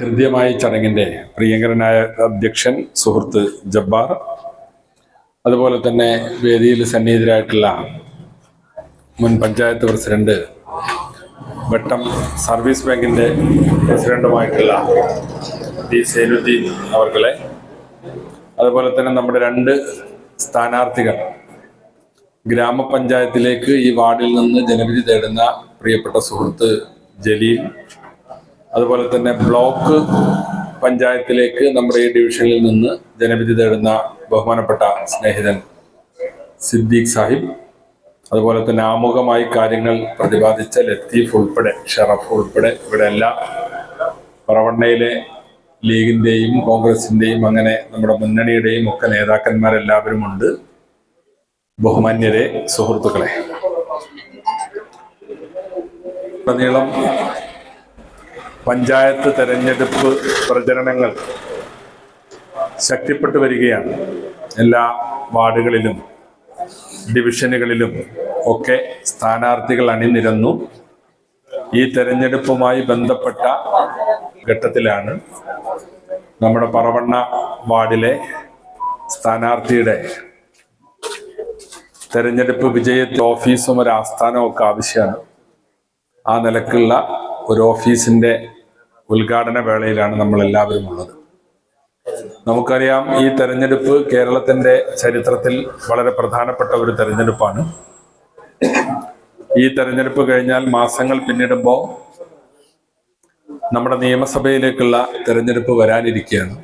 ഹൃദ്യമായ ചടങ്ങിന്റെ പ്രിയങ്കരനായ അധ്യക്ഷൻ സുഹൃത്ത് ജബ്ബാർ അതുപോലെ തന്നെ വേദിയിൽ സന്നിഹിതരായിട്ടുള്ള മുൻ പഞ്ചായത്ത് പ്രസിഡന്റ് വെട്ടം സർവീസ് ബാങ്കിന്റെ പ്രസിഡന്റുമായിട്ടുള്ള ഡി സൈനുദ്ദീൻ അവർകളെ അതുപോലെ തന്നെ നമ്മുടെ രണ്ട് സ്ഥാനാർത്ഥികൾ. ഗ്രാമപഞ്ചായത്തിലേക്ക് ഈ വാർഡിൽ നിന്ന് ജനവിധി തേടുന്ന പ്രിയപ്പെട്ട സുഹൃത്ത് ജലീൽ അതുപോലെ തന്നെ ബ്ലോക്ക് പഞ്ചായത്തിലേക്ക് നമ്മുടെ ഈ ഡിവിഷനിൽ നിന്ന് ജനവിധി തേടുന്ന ബഹുമാനപ്പെട്ട സ്നേഹിതൻ സിദ്ദീഖ് സാഹിബ് അതുപോലെ തന്നെ ആമുഖമായി കാര്യങ്ങൾ പ്രതിപാദിച്ച ലത്തീഫ് ഉൾപ്പെടെ ഷറഫ് ഉൾപ്പെടെ ഇവിടെ എല്ലാ പറവണ്ണയിലെ ലീഗിന്റെയും കോൺഗ്രസിന്റെയും അങ്ങനെ നമ്മുടെ മുന്നണിയുടെയും ഒക്കെ നേതാക്കന്മാരെല്ലാവരും ഉണ്ട്. ബഹുമാന്യരെ സുഹൃത്തുക്കളെ. നീളം പഞ്ചായത്ത് തെരഞ്ഞെടുപ്പ് പ്രചരണങ്ങൾ ശക്തിപ്പെട്ടു വരികയാണ്. എല്ലാ വാർഡുകളിലും ഡിവിഷനുകളിലും ഒക്കെ സ്ഥാനാർത്ഥികൾ അണിനിരന്നു. ഈ തെരഞ്ഞെടുപ്പുമായി ബന്ധപ്പെട്ട ഘട്ടത്തിലാണ് നമ്മുടെ പറവണ്ണ വാർഡിലെ സ്ഥാനാർത്ഥിയുടെ തെരഞ്ഞെടുപ്പ് വിജയത്തിൽ ഓഫീസും ഒരു ആസ്ഥാനവും ഒക്കെ ആവശ്യമാണ്. ആ നിലക്കുള്ള ഒരു ഓഫീസിന്റെ ഉദ്ഘാടന വേളയിലാണ് നമ്മൾ എല്ലാവരും ഉള്ളത്. നമുക്കറിയാം ഈ തെരഞ്ഞെടുപ്പ് കേരളത്തിന്റെ ചരിത്രത്തിൽ വളരെ പ്രധാനപ്പെട്ട ഒരു തെരഞ്ഞെടുപ്പാണ്. ഈ തെരഞ്ഞെടുപ്പ് കഴിഞ്ഞാൽ മാസങ്ങൾ പിന്നിടുമ്പോൾ നമ്മുടെ നിയമസഭയിലേക്കുള്ള തെരഞ്ഞെടുപ്പ് വരാനിരിക്കുകയാണ്.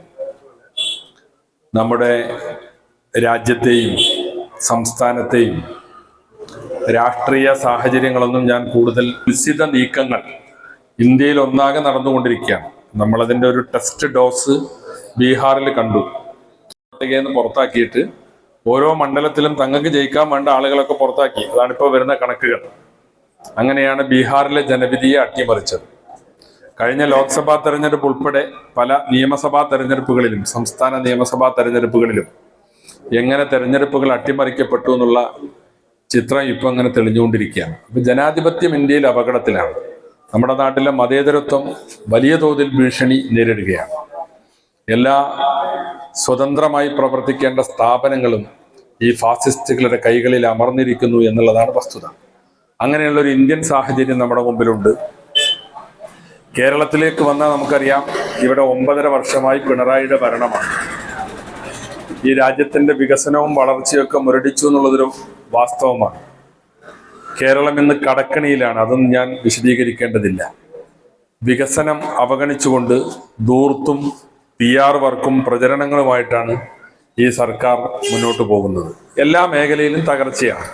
നമ്മുടെ രാജ്യത്തെയും സംസ്ഥാനത്തെയും രാഷ്ട്രീയ സാഹചര്യങ്ങളൊന്നും ഞാൻ കൂടുതൽ നിശ്ചിത നീക്കങ്ങൾ ഇന്ത്യയിൽ ഒന്നാകെ നടന്നുകൊണ്ടിരിക്കുകയാണ്. നമ്മളതിന്റെ ഒരു ടെസ്റ്റ് ഡോസ് ബീഹാറിൽ കണ്ടു. പട്ടികയിൽ നിന്ന് പുറത്താക്കിയിട്ട് ഓരോ മണ്ഡലത്തിലും തങ്ങൾക്ക് ജയിക്കാൻ വേണ്ട ആളുകളൊക്കെ പുറത്താക്കി. അതാണ് ഇപ്പോൾ വരുന്ന കണക്കുകൾ. അങ്ങനെയാണ് ബീഹാറിലെ ജനവിധിയെ അട്ടിമറിച്ചത്. കഴിഞ്ഞ ലോക്സഭാ തെരഞ്ഞെടുപ്പ് ഉൾപ്പെടെ പല നിയമസഭാ തെരഞ്ഞെടുപ്പുകളിലും സംസ്ഥാന നിയമസഭാ തെരഞ്ഞെടുപ്പുകളിലും എങ്ങനെ തെരഞ്ഞെടുപ്പുകൾ അട്ടിമറിക്കപ്പെട്ടു എന്നുള്ള ചിത്രം ഇപ്പൊ അങ്ങനെ തെളിഞ്ഞുകൊണ്ടിരിക്കുകയാണ്. അപ്പൊ ജനാധിപത്യം ഇന്ത്യയിൽ അപകടത്തിലാണ്. നമ്മുടെ നാട്ടിലെ മതേതരത്വം വലിയ തോതിൽ ഭീഷണി നേരിടുകയാണ്. എല്ലാ സ്വതന്ത്രമായി പ്രവർത്തിക്കേണ്ട സ്ഥാപനങ്ങളും ഈ ഫാസിസ്റ്റുകളുടെ കൈകളിൽ അമർന്നിരിക്കുന്നു എന്നുള്ളതാണ് വസ്തുത. അങ്ങനെയുള്ള ഒരു ഇന്ത്യൻ സാഹചര്യം നമ്മുടെ മുമ്പിലുണ്ട്. കേരളത്തിലേക്ക് വന്നാൽ നമുക്കറിയാം ഇവിടെ ഒമ്പതര വർഷമായി പിണറായിയുടെ ഭരണമാണ്. ഈ രാജ്യത്തിന്റെ വികസനവും വളർച്ചയൊക്കെ മുരടിച്ചു എന്നുള്ളതൊരു വാസ്തവമാണ്. കേരളം ഇന്ന് കടക്കണിയിലാണ്. അതൊന്നും ഞാൻ വിശദീകരിക്കേണ്ടതില്ല. വികസനം അവഗണിച്ചുകൊണ്ട് ദൂർത്തും പി ആർ വർക്കും പ്രചരണങ്ങളുമായിട്ടാണ് ഈ സർക്കാർ മുന്നോട്ട് പോകുന്നത്. എല്ലാ മേഖലയിലും തകർച്ചയാണ്.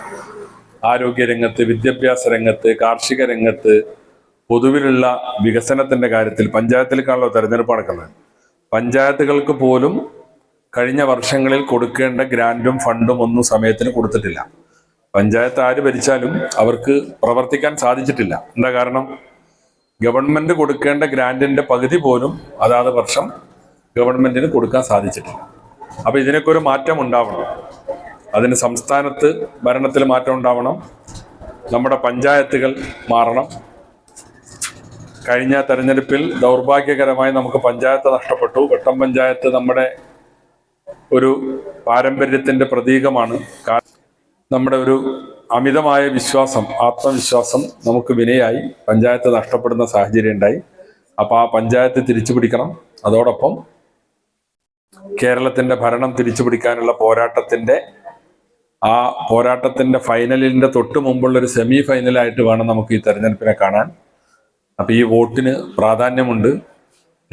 ആരോഗ്യരംഗത്ത് വിദ്യാഭ്യാസ രംഗത്ത് കാർഷിക രംഗത്ത് പൊതുവിലുള്ള വികസനത്തിന്റെ കാര്യത്തിൽ പഞ്ചായത്തിലേക്കാണല്ലോ തെരഞ്ഞെടുപ്പ് നടക്കുന്നത്. പഞ്ചായത്തുകൾക്ക് പോലും കഴിഞ്ഞ വർഷങ്ങളിൽ കൊടുക്കേണ്ട ഗ്രാൻഡും ഫണ്ടും ഒന്നും സമയത്തിന് കൊടുത്തിട്ടില്ല. പഞ്ചായത്ത് ആര് ഭരിച്ചാലും അവർക്ക് പ്രവർത്തിക്കാൻ സാധിച്ചിട്ടില്ല. എന്താ കാരണം? ഗവൺമെന്റ് കൊടുക്കേണ്ട ഗ്രാൻഡിന്റെ പകുതി പോലും അതാത് വർഷം ഗവൺമെന്റിന് കൊടുക്കാൻ സാധിച്ചിട്ടില്ല. അപ്പൊ ഇതിനൊക്കെ ഒരു മാറ്റം ഉണ്ടാവണം. അതിന് സംസ്ഥാനത്ത് ഭരണത്തിൽ മാറ്റം ഉണ്ടാവണം. നമ്മുടെ പഞ്ചായത്തുകൾ മാറണം. കഴിഞ്ഞ തെരഞ്ഞെടുപ്പിൽ ദൗർഭാഗ്യകരമായി നമുക്ക് പഞ്ചായത്ത് നഷ്ടപ്പെട്ടു. വട്ടം പഞ്ചായത്ത് നമ്മുടെ ഒരു പാരമ്പര്യത്തിന്റെ പ്രതീകമാണ്. നമ്മുടെ ഒരു അമിതമായ വിശ്വാസം ആത്മവിശ്വാസം നമുക്ക് വിനയായി പഞ്ചായത്ത് നഷ്ടപ്പെടുന്ന സാഹചര്യം ഉണ്ടായി. അപ്പൊ ആ പഞ്ചായത്ത് തിരിച്ചു പിടിക്കണം അതോടൊപ്പം കേരളത്തിന്റെ ഭരണം തിരിച്ചു പിടിക്കാനുള്ള പോരാട്ടത്തിന്റെ ആ പോരാട്ടത്തിന്റെ ഫൈനലിന്റെ തൊട്ട് മുമ്പുള്ള ഒരു സെമി ഫൈനലായിട്ട് വേണം നമുക്ക് ഈ തെരഞ്ഞെടുപ്പിനെ കാണാൻ. അപ്പൊ ഈ വോട്ടിന് പ്രാധാന്യമുണ്ട്.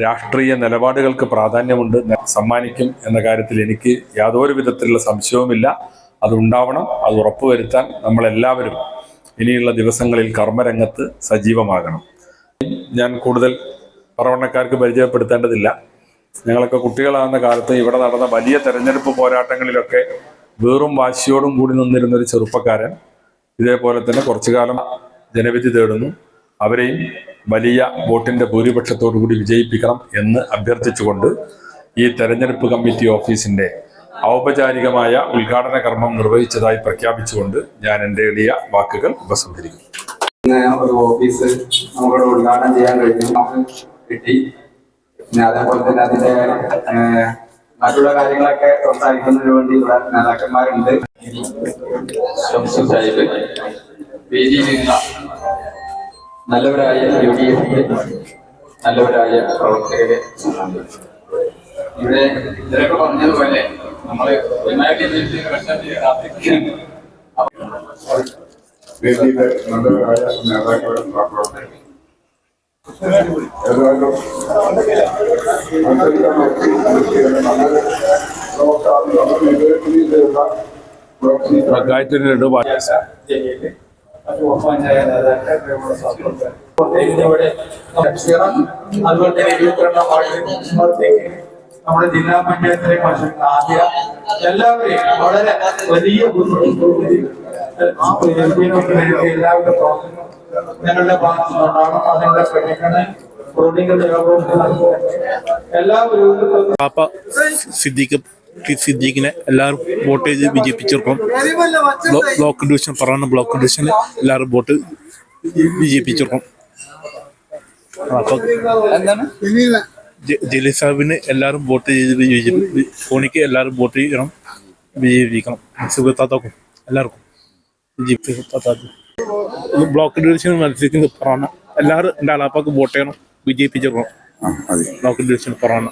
രാഷ്ട്രീയ നിലപാടുകൾക്ക് പ്രാധാന്യമുണ്ട്. സമ്മാനിക്കും എന്ന കാര്യത്തിൽ എനിക്ക് യാതൊരു വിധത്തിലുള്ള സംശയവുമില്ല. അതുണ്ടാവണം അത് ഉറപ്പുവരുത്താൻ നമ്മളെല്ലാവരും ഇനിയുള്ള ദിവസങ്ങളിൽ കർമ്മരംഗത്ത് സജീവമാകണം. ഞാൻ കൂടുതൽ പറവണ്ണക്കാർക്ക് പരിചയപ്പെടുത്തേണ്ടതില്ല. ഞങ്ങളൊക്കെ കുട്ടികളാകുന്ന കാലത്ത് ഇവിടെ നടന്ന വലിയ തെരഞ്ഞെടുപ്പ് പോരാട്ടങ്ങളിലൊക്കെ വേറും വാശിയോടും കൂടി നിന്നിരുന്ന ഒരു ചെറുപ്പക്കാരൻ ഇതേപോലെ തന്നെ കുറച്ചു കാലം ജനവിധി തേടുന്നു. അവരെയും വലിയ വോട്ടിന്റെ ഭൂരിപക്ഷത്തോടു കൂടി വിജയിപ്പിക്കണം എന്ന് അഭ്യർത്ഥിച്ചുകൊണ്ട് ഈ തെരഞ്ഞെടുപ്പ് കമ്മിറ്റി ഓഫീസിന്റെ ഔപചാരികമായ ഉദ്ഘാടന കർമ്മം നിർവഹിച്ചതായി പ്രഖ്യാപിച്ചുകൊണ്ട് ഞാൻ എന്റെ എളിയ വാക്കുകൾ ഉപസംഹരിക്കുന്നു. ഇന്ന് ഒരു ഓഫീസ് നമ്മളോട് ഉദ്ഘാടനം ചെയ്യാൻ കഴിഞ്ഞു. കിട്ടി. പിന്നെ അതേപോലെ തന്നെ അതിന്റെ മറ്റുള്ള കാര്യങ്ങളൊക്കെ പ്രോത്സാഹിക്കുന്നതിന് വേണ്ടി ഇവിടെ നേതാക്കന്മാരുണ്ട്. ഷംസു സാഹിബ് വേദിയിലിരുന്ന നല്ലവരായ യു ഡി എഫിന്റെ നല്ലവരായ പ്രവർത്തകരെ ഇവിടെ ഇതിലൊക്കെ പറഞ്ഞതുപോലെ നമ്മള് യുണൈറ്റഡ് പ്രശ്നത്തിൽ കാത്തിരിക്കുകയാണ് വേദിയിലെ നല്ലവരായ നേതാക്കളും പ്രവർത്തകരും ഏതായാലും നല്ലൊരു ഗായത്രി ലഡു പാട്ട് അതുപോലെ തന്നെ ഇരുപത്തിരണ്ടാം വാർഡിലേക്ക് നമ്മുടെ ജില്ലാ പഞ്ചായത്തിലെ മാഷങ്ങൾ ആദ്യ എല്ലാവരെയും വളരെ വലിയ എല്ലാവരുടെ പ്രവർത്തനം ഞങ്ങളുടെ ഭാഗത്തു നിന്നുണ്ടാകണം അതിനുള്ള എല്ലാവരും പാപ്പ സിദ്ദീഖ് സിദ്ദീഖിനെ എല്ലാവരും വോട്ട് ചെയ്ത് വിജയിപ്പിച്ചിരിക്കും ബ്ലോക്ക് ഡിവിഷൻ പറയുന്ന ബ്ലോക്ക് ഡിവിഷന് എല്ലാവരും വോട്ട് വിജയിപ്പിച്ചിരിക്കും അപ്പൊ ജ- ജലീൽ സാഹിബിന് എല്ലാവരും വോട്ട് ചെയ്ത് വിജയിപ്പി ഫോണിക്ക് എല്ലാവരും വോട്ട് ചെയ്യണം വിജയിപ്പിക്കണം. സുഖത്താത്തക്കും എല്ലാവർക്കും. വിജയിപ്പിക്കും ബ്ലോക്ക് ഡിവിഷൻ മത്സരിക്കുന്ന പറഞ്ഞ എല്ലാവരും എന്റെ അളാപ്പാക്ക് വോട്ട് ചെയ്യണം വിജയിപ്പിച്ചിരിക്കണം മതി ബ്ലോക്ക് ഡിവിഷൻ പറയുന്ന